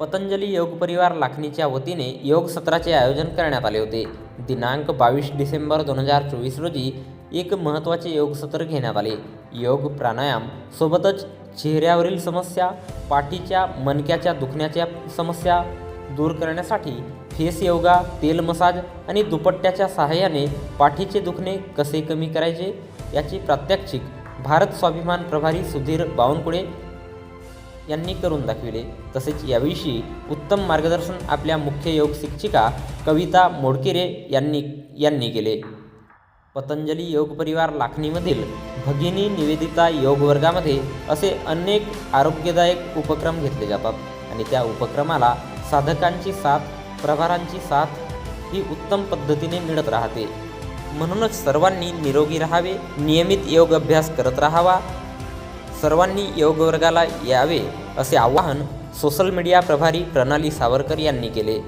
पतंजली योग परिवार लाखणीच्या वतीने योग सत्राचे आयोजन करण्यात आले होते. दिनांक बावीस डिसेंबर दोन हजार चोवीस रोजी एक महत्त्वाचे योग सत्र घेण्यात आले. योग प्राणायाम सोबतच चेहऱ्यावरील समस्या पाठीच्या मणक्याच्या दुखण्याच्या समस्या दूर करण्यासाठी फेस योगा तेल मसाज आणि दुपट्ट्याच्या सहाय्याने पाठीचे दुखणे कसे कमी करायचे याची प्रात्यक्षिक भारत स्वाभिमान प्रभारी सुधीर बावनकुळे यांनी करून दाखविले. तसेच याविषयी उत्तम मार्गदर्शन आपल्या मुख्य योग शिक्षिका कविता मोडकिरे यांनी यांनी केले. पतंजली योग परिवार लाखणीमधील भगिनी निवेदिता योग वर्गामध्ये असे अनेक आरोग्यदायक उपक्रम घेतले जातात आणि त्या उपक्रमाला साधकांची साथ प्रभारांची साथ ही उत्तम पद्धतीने मिळत राहते. म्हणूनच सर्वांनी निरोगी राहावे नियमित योग अभ्यास करत राहावा सर्वांनी योगवर्गाला यावे असे आवाहन सोशल मीडिया प्रभारी प्रणाली सावरकर यांनी केले.